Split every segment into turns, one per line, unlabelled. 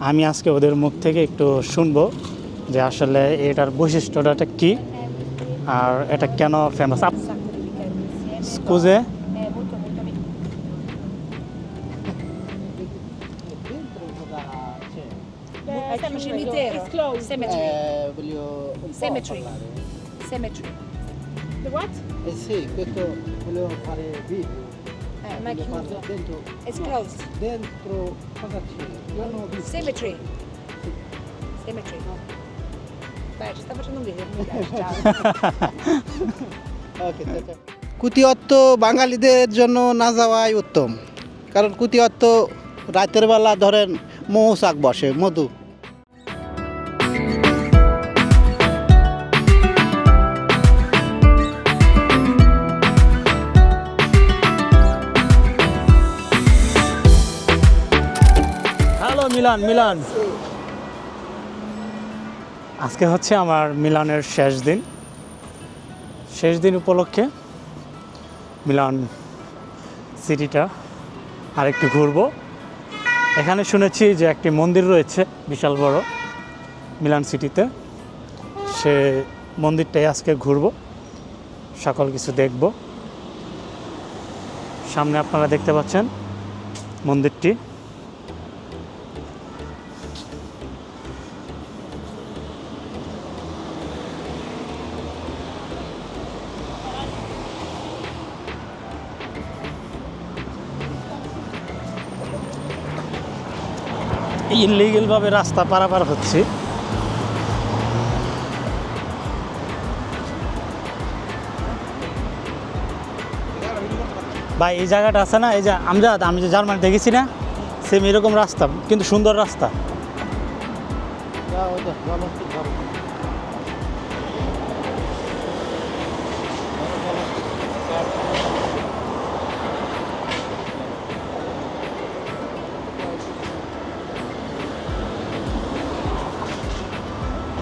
আমি আজকে ওদের মুখ থেকে একটু শুনব যে আসলে এটার বৈশিষ্ট্যটা কি আর এটা কেন ফেমাস
insieme.
স্কুজে?
Eh.
Eh.
Cemetery.
The what?
Eh sì, questo volevo fare video.
Eh,
Dentro,
It's
no,
closed.
Dentro cosa c'è? Io non ho visto.
Cemetery. Cemetery. Beh, ci sta facendo un video. mi piace, ciao.
কুতিয়ত্ত বাঙালিদের জন্য না যাওয়াই উত্তম কারণ কুতিয়ত্ত রাতের বেলা ধরেন মৌচাক বসে মধু
মিলান মিলান। আজকে হচ্ছে আমার মিলানের শেষ দিন। শেষ দিন উপলক্ষে মিলান সিটিটা আরেকটু ঘুরবো। এখানে শুনেছি যে একটি মন্দির রয়েছে, বিশাল বড়, মিলান সিটিতে। সে মন্দিরটাই আজকে ঘুরবো, সকল কিছু দেখব। সামনে আপনারা দেখতে পাচ্ছেন মন্দিরটি। ইলিগেলভাবে রাস্তা পারাপার হচ্ছে। ভাই, এই জায়গাটা আছে না? এই যে আমজাদ, আমি যে জার্মানি দেখেছি না সেম এরকম রাস্তা, কিন্তু সুন্দর রাস্তা।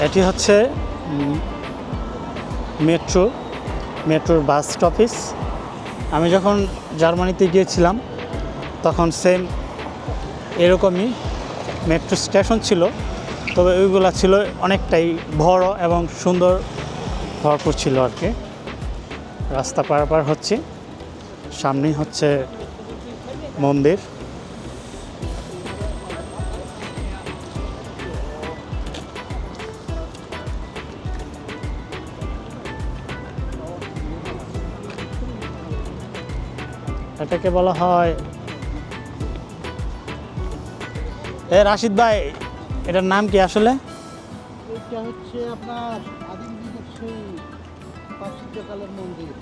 এটি হচ্ছে মেট্রো, মেট্রোর বাস স্টপেজ। আমি যখন জার্মানিতে গিয়েছিলাম, তখন সেম এরকমই মেট্রো স্টেশন ছিল, তবে ওইগুলা ছিল অনেকটাই বড় এবং সুন্দর, ভরপুর ছিল আর কি। রাস্তা পারাপার হচ্ছে, সামনেই হচ্ছে মন্দির। এটাকে বলা হয় এ রাশিদ ভাই এটার নাম কি আসলে?
এটা হচ্ছে আপনার আদিম যুগের সেই প্রাচীনকালের মন্দির।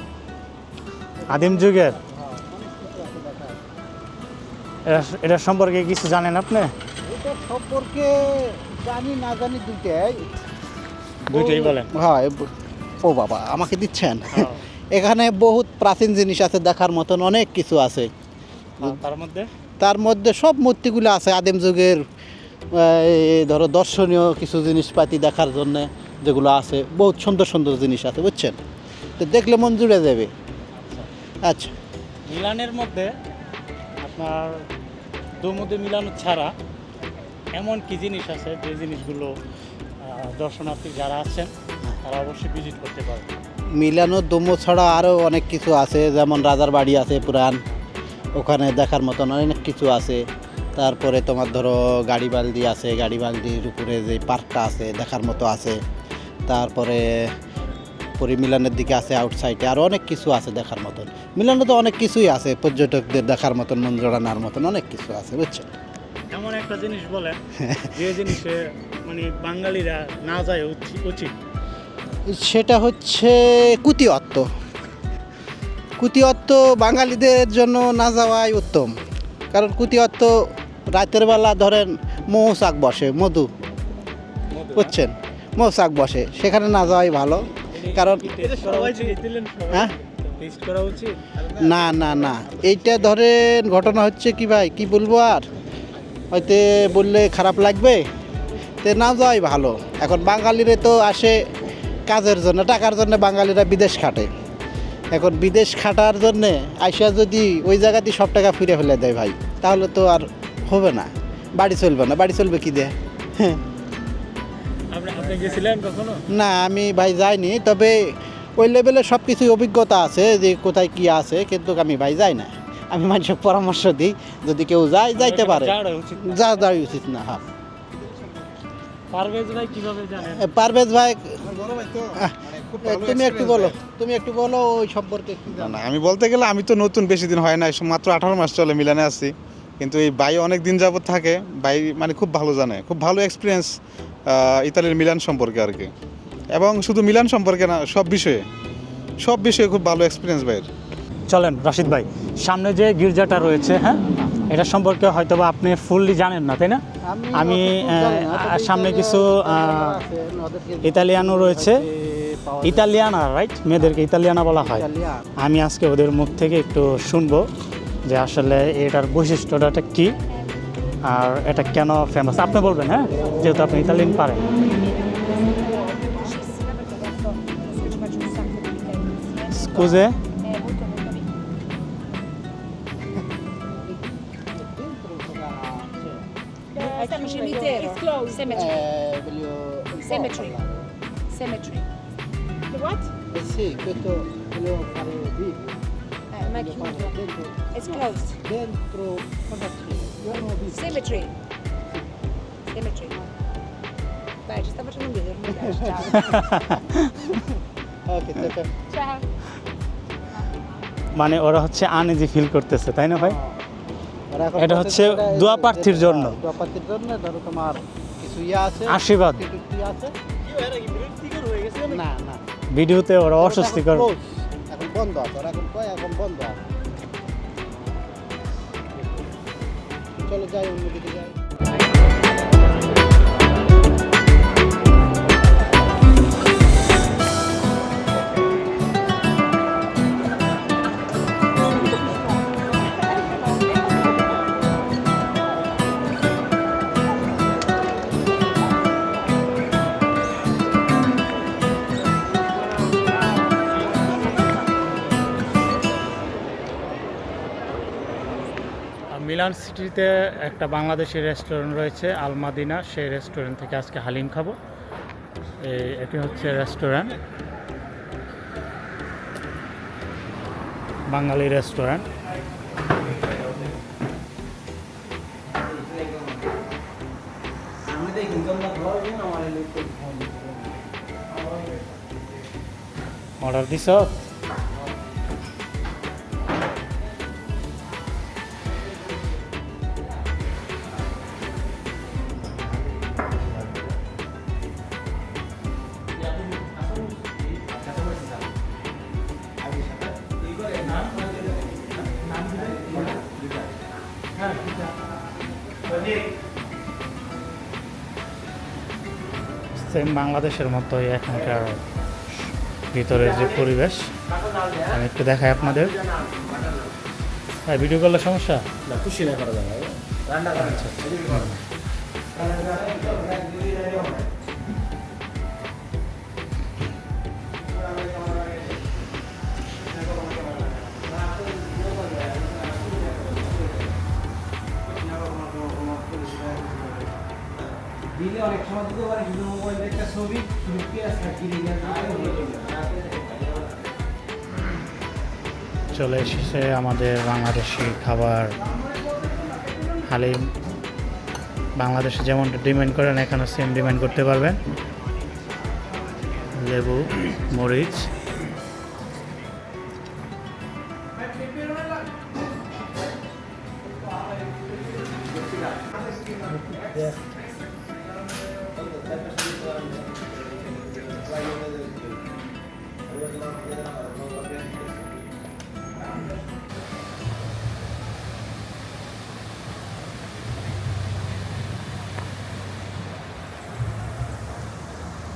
আদিম যুগের?
হ্যাঁ
এটা- এটার সম্পর্কে কিছু জানেন আপনি?
এটা সম্পর্কে জানি না জানি দুইটাই।
দুইটাই বলেন।
হ্যাঁ ও বাবা আমাকে দিচ্ছেন। এখানে বহুত প্রাচীন জিনিস আছে দেখার মতন অনেক কিছু আছে।
তার মধ্যে?
তার মধ্যে সব মূর্তিগুলো আছে আদিম যুগের ধরো দর্শনীয় কিছু জিনিসপাতি দেখার জন্য যেগুলো আছে বহুত সুন্দর সুন্দর জিনিস আছে বুঝছেন? তো দেখলে মন জুড়ে যাবে। আচ্ছা।
মিলানের মধ্যে আপনার দুমুদে মিলানো ছাড়া এমন কি জিনিস আছে যে জিনিসগুলো দর্শনার্থী যারা আছেন তারা অবশ্যই ভিজিট করতে পারবে
মিলানো দমো ছাড়া আরও অনেক কিছু আছে, যেমন রাজার বাড়ি আছে পুরান, ওখানে দেখার মতন অনেক কিছু আছে। তারপরে তোমার ধরো গাড়ি বালদি আছে, গাড়ি বালদির উপরে যে পার্কটা আছে দেখার মতো আছে। তারপরে পরি মিলানের দিকে আছে আউটসাইডে আরও অনেক কিছু আছে দেখার মতন। মিলানো তো অনেক কিছুই আছে, পর্যটকদের দেখার মতন, মন জোড়ানোর মতন অনেক কিছু আছে বুঝছেন
এমন একটা জিনিস বলেন, যে জিনিসে মানে বাঙালিরা না যায় উচিত।
সেটা হচ্ছে কুতিয়ত্ত। কুতিয়ত্ত বাঙালিদের জন্য না যাওয়াই উত্তম। কারণ কুতিয়ত্ত রাতের বেলা ধরেন মৌচাক বসে, মধু। বুঝছেন? মৌচাক বসে, সেখানে না যাওয়াই ভালো। কারণ হ্যাঁ? না না না। এইটা ধরেন ঘটনা হচ্ছে কি ভাই? কি বলব আর? হয়তো বললে খারাপ লাগবে। তে না যাওয়াই ভালো। এখন বাঙালিরে তো আসে কাজের জন্য টাকার জন্য বাঙালিরা বিদেশ খাটে। এখন বিদেশ খাটার জন্যে আইসা যদি ওই জায়গাতেই সব টাকা ফিরে ফেলে দেয় ভাই তাহলে তো আর হবে না। বাড়ি চলবে না বাড়ি চলবে কি দিয়ে?
কখনো?
না আমি ভাই যাইনি তবে ওই লেভেলে সব কিছুই অভিজ্ঞতা আছে যে কোথায় কি আছে কিন্তু আমি ভাই যাই না। আমি মানুষের পরামর্শ দিই যদি কেউ যায় যাইতে পারে। যা যাওয়া উচিত না হ্যাঁ।
পারভেজ ভাই কীভাবে জানেন?
পারভেজ ভাই তুমি একটু বলো তুমি একটু বলো ওই সম্পর্কে
না আমি বলতে গেলে আমি তো নতুন বেশি দিন হয় না মাত্র আঠারো মাস চলে মিলানে আছি কিন্তু এই বাই অনেক দিন যাবত থাকে বাই মানে খুব ভালো জানে খুব ভালো এক্সপিরিয়েন্স ইতালির মিলান সম্পর্কে আর কি। এবং শুধু মিলান সম্পর্কে না সব বিষয়ে সব বিষয়ে খুব ভালো এক্সপিরিয়েন্স ভাইয়ের।
চলেন রাশিদ ভাই সামনে যে গির্জাটা রয়েছে হ্যাঁ? এটা সম্পর্কে হয়তো বা আপনি ফুললি জানেন না তাই না? আমি, সামনে কিছু,
যারা
আহ,
আছে, ওদেরকে
ইতালিয়ানো রয়েছে। ইতালিয়ানা রাইট মেয়েদেরকে ইতালিয়ানা বলা হয়। আমি আজকে ওদের মুখ থেকে একটু শুনব যে আসলে এটার বৈশিষ্ট্যটা কি আর এটা কেন ফেমাস আপনি বলবেন হ্যাঁ? যেহেতু আপনি ইতালিয়ান পারেন। স্কুজে
Eh, siamo cimitero. Cemetery.
Eh, voglio
Cemetery.
parlare.
Cemetery. The what?
Eh sì, questo volevo fare video.
Eh, ma è
Voglio
chiuso.
dentro,
It's closed.
dentro cosa c'è? Io non ho visto.
Cemetery. Cemetery. Dai, ci sta facendo un video, non mi piace. Ciao.
Ok, ciao, ciao.
মানে ওরা হচ্ছে uneasy feel করতেছে তাই না ভাই এটা হচ্ছে দোয়া প্রার্থীর জন্য।
দোয়া প্রার্থীর জন্য ধরো তোমার কিছু ইয়ে আছে
আশীর্বাদ।
আছে? না না।
ভিডিওতে ওরা অস্বস্তিকর।
এখন এখন বন্ধ আছে ওরা এখন কয় এখন বন্ধ আছে। চলো যাই অন্যদিকে যাই।
মিলান একটা বাংলাদেশি রেস্টুরেন্ট রয়েছে, আলমাদিনা। সেই রেস্টুরেন্ট থেকে আজকে হালিম খাব। এই, এটি হচ্ছে রেস্টুরেন্ট। বাঙালি রেস্টুরেন্ট। অর্ডার দিছ? সেম বাংলাদেশের মতোই এখনকার ভিতরের যে পরিবেশ। আমি একটু দেখাই আপনাদের। হ্যাঁ ভিডিও করলে সমস্যা? খুশি না করা আচ্ছা, আচ্ছা।
দিলে অনেক দিতে পারে, কিন্তু মোবাইলের একটা ছবি থাকি
চলে এসেছে আমাদের বাংলাদেশি খাবার হালিম। বাংলাদেশে যেমন ডিমান্ড করেন, এখানে সেম ডিমান্ড করতে পারবেন। লেবু, মরিচ